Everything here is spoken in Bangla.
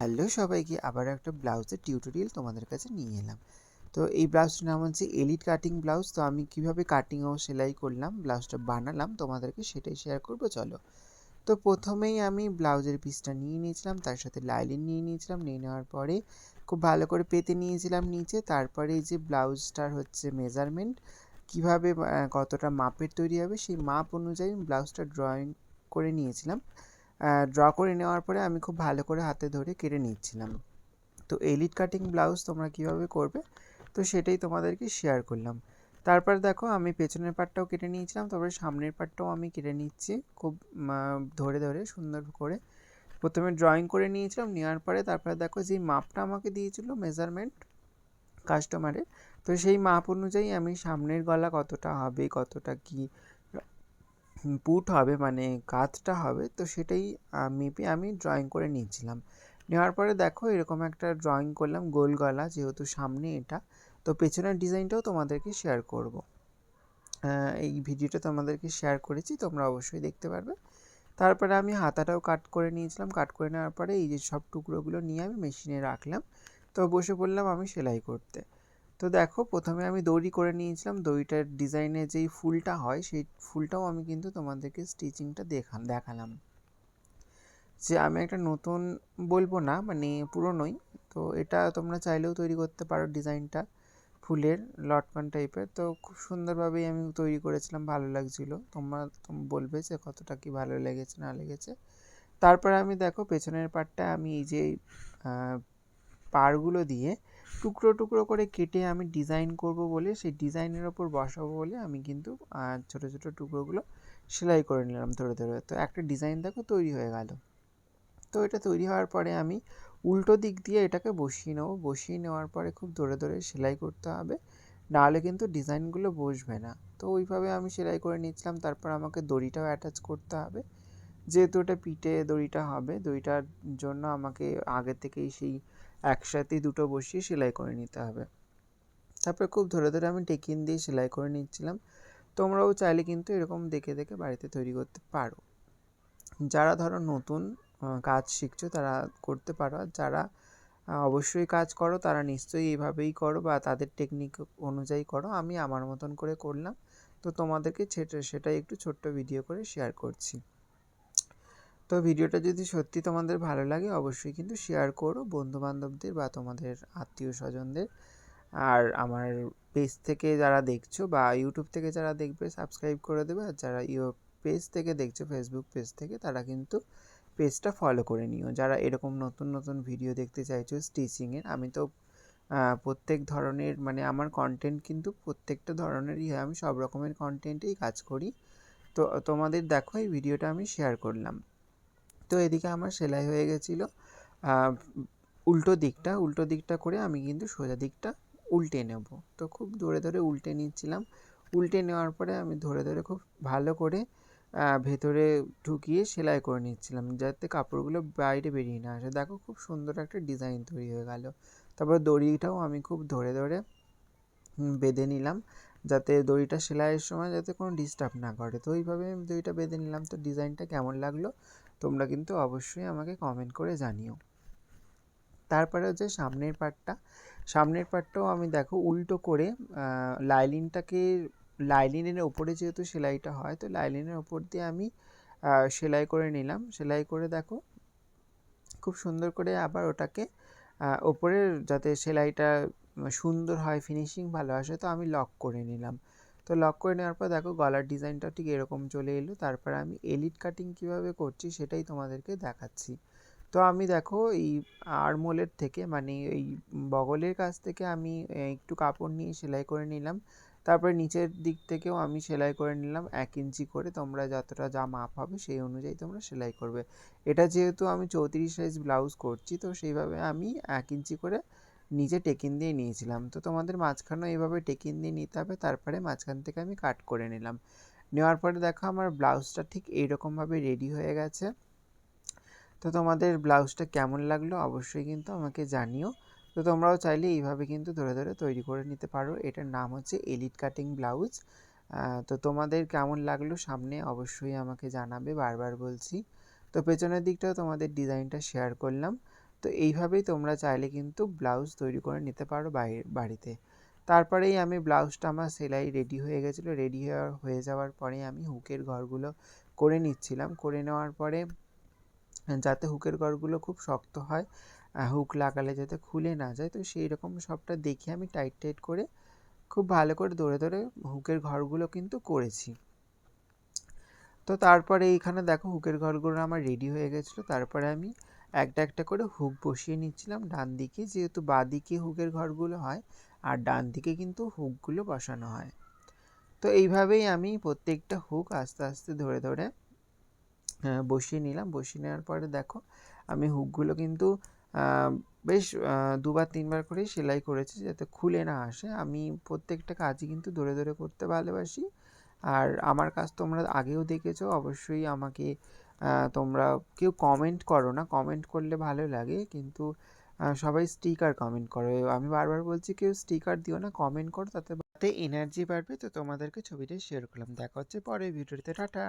হ্যালো সবাইকে আবার একটা ব্লাউজের টিউটোরিয়াল তোমাদের কাছে নিয়ে এলাম। তো এই ব্লাউজটার নাম হচ্ছে এলিট কাটিং ব্লাউজ তো আমি কীভাবে কাটিং ও সেলাই করলাম, ব্লাউজটা বানালাম, তোমাদেরকে সেটাই শেয়ার করব, চলো। তো প্রথমেই আমি ব্লাউজের পিসটা নিয়ে নিয়েছিলাম, তার সাথে লাইলিন নিয়ে নিয়েছিলাম, নিয়ে নেওয়ার পরে খুব ভালো করে পেতে নিয়েছিলাম নিচে। তারপরে যে ব্লাউজটার হচ্ছে মেজারমেন্ট কীভাবে কতটা মাপের তৈরি হবে, সেই মাপ অনুযায়ী ব্লাউজটা ড্রয়িং করে নিয়েছিলাম। ড্র করে নেওয়ার পরে আমি খুব ভালো করে হাতে ধরে কেটে নিচ্ছিলাম। তো এলিট কাটিং ব্লাউজ তোমরা কীভাবে করবে? তো সেটাই তোমাদেরকে শেয়ার করলাম। তারপর দেখো আমি পেছনের পাটটাও কেটে নিয়েছিলাম, তারপরে সামনের পাটটাও আমি কেটে নিচ্ছি খুব ধরে ধরে সুন্দর করে। প্রথমে ড্রয়িং করে নিয়েছিলাম, নেওয়ার পরে তারপরে দেখো যেই মাপটা আমাকে দিয়েছিল মেজারমেন্ট কাস্টমারের তো সেই মাপ অনুযায়ী আমি সামনের গলা কতটা হবে, কতটা কি পুট হবে মানে কাঁধটা হবে, তো সেটাই মেপে আমি ড্রয়িং করে নিয়েছিলাম। নেওয়ার পরে দেখো এরকম একটা ড্রয়িং করলাম, গোল গলা, যেহেতু সামনে এটা, তো পেছনের ডিজাইনটাও তোমাদেরকে শেয়ার করব। এই ভিডিওটা তোমাদেরকে শেয়ার করেছি, তোমরা অবশ্যই দেখতে পারবে। তারপরে আমি হাতাটাও কাট করে নিয়েছিলাম কাট করে নেওয়ার পরে এই যে সব টুকরোগুলো নিয়ে আমি মেশিনে রাখলাম, তো বসে পড়লাম আমি সেলাই করতে। তো দেখো প্রথমে আমি দড়ি করে নিয়েছিলাম। দড়িটার ডিজাইনে যেই ফুলটা হয়, সেই ফুলটাও আমি কিন্তু তোমাদেরকে স্টিচিংটা দেখা দেখালাম। যে আমি একটা নতুন বলব না মানে পুরনোই। তো এটা তোমরা চাইলেও তৈরি করতে পারো ডিজাইনটা, ফুলের লটকন টাইপের। তো খুব সুন্দরভাবেই আমি তৈরি করেছিলাম, ভালো লাগছিল। তোমরা বলবে যে কতটা কি ভালো লেগেছে, না লেগেছে। তারপরে আমি দেখো পেছনের পার্টটা আমি এই যে পাড়গুলো দিয়ে টুকরো টুকরো করে কেটে আমি ডিজাইন করব বলে সেই ডিজাইনের ওপর বসাবো বলে আমি কিন্তু ছোট ছোট টুকরোগুলো সেলাই করে নিলাম ধরে ধরে। তো একটা ডিজাইন দেখো তৈরি হয়ে গেল। তো এটা তৈরি হওয়ার পরে আমি উল্টো দিক দিয়ে এটাকে বসিয়ে নেব। বসিয়ে নেওয়ার পরে খুব ধরে ধরে সেলাই করতে হবে। নাহলে কিন্তু ডিজাইনগুলো বসবে না। তো ওইভাবে আমি সেলাই করে নিয়েছিলাম তারপর আমাকে দড়িটাও অ্যাটাচ করতে হবে। যেহেতু ওটা পিঠে দড়িটা হবে, দড়িটার জন্য আমাকে আগে থেকেই সেই একসাথে দুটো বসিয়ে সেলাই করে নিতে হবে। তারপরে খুব ধরে ধরে আমি টেকিন দিয়ে সেলাই করে নিচ্ছিলাম। তোমরাও চাইলে কিন্তু এরকম দেখে দেখে বাড়িতে তৈরি করতে পারো। যারা ধরো নতুন কাজ শিখছো তারা করতে পারো। আর যারা অবশ্যই কাজ করো তারা নিশ্চয়ই এইভাবেই করো বা তাদের টেকনিক অনুযায়ী করো। আমি আমার মতন করে করলাম। তো তোমাদেরকে সেটা সেটাই একটু ছোট্ট ভিডিও করে শেয়ার করছি। তো ভিডিওটা যদি সত্যি তোমাদের ভালো লাগে, অবশ্যই কিন্তু শেয়ার করো বন্ধুবান্ধবদের বা তোমাদের আত্মীয় স্বজনদের আর আমার পেজ থেকে যারা দেখছ বা ইউটিউব থেকে যারা দেখবে সাবস্ক্রাইব করে দেবে। আর যারা ইউ পেজ থেকে দেখছ ফেসবুক পেজ থেকে, তারা কিন্তু পেজটা ফলো করে নিও। যারা এরকম নতুন নতুন ভিডিও দেখতে চাইছো স্টিচিংয়ের আমি তো প্রত্যেক ধরনের মানে আমার কন্টেন্ট কিন্তু প্রত্যেকটা ধরনেরই হয়। আমি সব রকমের কন্টেন্টেই কাজ করি। তো তোমাদের দেখো, এই ভিডিওটা আমি শেয়ার করলাম। তো এদিকে আমার সেলাই হয়ে গেছিল। উল্টো দিকটা উল্টো দিকটা করে আমি কিন্তু সোজা দিকটা উল্টে নেব। তো খুব ধরে ধরে উল্টে নিচ্ছিলাম। উল্টে নেওয়ার পরে আমি ধরে ধরে খুব ভালো করে ভেতরে ঢুকিয়ে সেলাই করে নিচ্ছিলাম, যাতে কাপড়গুলো বাইরে বেরিয়ে না আসে। দেখো খুব সুন্দর একটা ডিজাইন তৈরি হয়ে গেল। তারপর দড়িটাও আমি খুব ধরে ধরে বেঁধে নিলাম, যাতে দড়িটা সেলাইয়ের সময় যাতে কোনো ডিস্টার্ব না করে। তো ওইভাবে আমি দড়িটা বেঁধে নিলাম। তো ডিজাইনটা কেমন লাগল? তোমরা কিন্তু অবশ্যই আমাকে কমেন্ট করে জানিও। তারপরে হচ্ছে সামনের পার্টটা সামনের পার্টটাও আমি দেখো উল্টো করে লাইলিনটাকে লাইলিনের ওপরে যেহেতু সেলাইটা হয়, তো লাইলিনের ওপর দিয়ে আমি সেলাই করে নিলাম। সেলাই করে দেখো, খুব সুন্দর করে আবার ওটাকে ওপরে যাতে সেলাইটা সুন্দর হয় ফিনিশিং ভালো আসে, তো আমি লক করে নিলাম। তো লক করে নেওয়ার পর দেখো গলার ডিজাইনটা ঠিক এরকম চলে এলো। তারপর আমি এলিট কাটিং কীভাবে করছি সেটাই তোমাদেরকে দেখাচ্ছি। তো আমি দেখো এই আড়মোলের থেকে মানে এই বগলের কাছ থেকে আমি একটু কাপড় নিয়ে সেলাই করে নিলাম। তারপরে নিচের দিক থেকেও আমি সেলাই করে নিলাম এক ইঞ্চি করে। তোমরা যতটা যা মাপ হবে সেই অনুযায়ী তোমরা সেলাই করবে। এটা যেহেতু আমি চৌত্রিশ সাইজ ব্লাউজ করছি, তো সেইভাবে আমি এক ইঞ্চি করে নিচে টেকিন দিয়ে নিয়েছিলাম। তো তোমাদের মাঝখানেও এইভাবে টেকিন দিয়ে নিতে হবে, তারপরে মাঝখান থেকে আমি কাট করে নিলাম। নেওয়ার পরে দেখো আমার ব্লাউজটা ঠিক এইরকমভাবে রেডি হয়ে গেছে। তো তোমাদের ব্লাউজটা কেমন লাগল অবশ্যই কিন্তু আমাকে জানিও। তো তোমরাও চাইলে এইভাবে কিন্তু ধরে ধরে তৈরি করে নিতে পারো। এটার নাম হচ্ছে এলিট কাটিং ব্লাউজ তো তোমাদের কেমন লাগল সামনে অবশ্যই আমাকে জানাবে, বারবার বলছি। তো পেছনের দিকটাও তোমাদের ডিজাইনটা শেয়ার করলাম। তো এইভাবেই তোমরা চাইলে কিন্তু ব্লাউজ তৈরি করে নিতে পারো বাড়িতে। তারপরেই আমি ব্লাউজটা আমার সেলাই রেডি হয়ে গেছিল। রেডি হয়ে যাওয়ার পরে আমি হুকের ঘরগুলো করে নিচ্ছিলাম। করে নেওয়ার পরে যাতে হুকের ঘরগুলো খুব শক্ত হয় হুক লাগালে যাতে খুলে না যায়, তো সেই রকম সবটা দেখে আমি টাইট টাইট করে খুব ভালো করে ধরে ধরে হুকের ঘরগুলো কিন্তু করেছি। তো তারপরে এইখানে দেখো হুকের ঘরগুলো আমার রেডি হয়ে গেছিল। তারপরে আমি একটা একটা করে হুক বসিয়ে নিচ্ছিলাম। ডান দিকে যেহেতু বাঁ দিকে হুকের ঘরগুলো হয়, আর ডান দিকে কিন্তু হুকগুলো বসানো হয়। তো এইভাবেই আমি প্রত্যেকটা হুক আস্তে আস্তে ধরে ধরে বসিয়ে নিলাম। বসিয়ে নেওয়ার পরে দেখো, আমি হুকগুলো কিন্তু বেশ দুবার, তিনবার করে সেলাই করেছি যাতে খুলে না আসে। আমি প্রত্যেকটা কাজই কিন্তু ধরে ধরে করতে ভালোবাসি। আর আমার কাজ তোমরা আগেও দেখেছ, অবশ্যই আমাকে তোমরা কেউ কমেন্ট করো না। কমেন্ট করলে ভালো লাগে, কিন্তু সবাই স্টিকার কমেন্ট করো। আমি বারবার বলছি, কেউ স্টিকার দিও না কমেন্ট করো, তাতে এনার্জি বাড়বে। তো তোমাদেরকে ছবিটা শেয়ার করলাম। দেখা হচ্ছে পরে ভিডিওতে টাটা!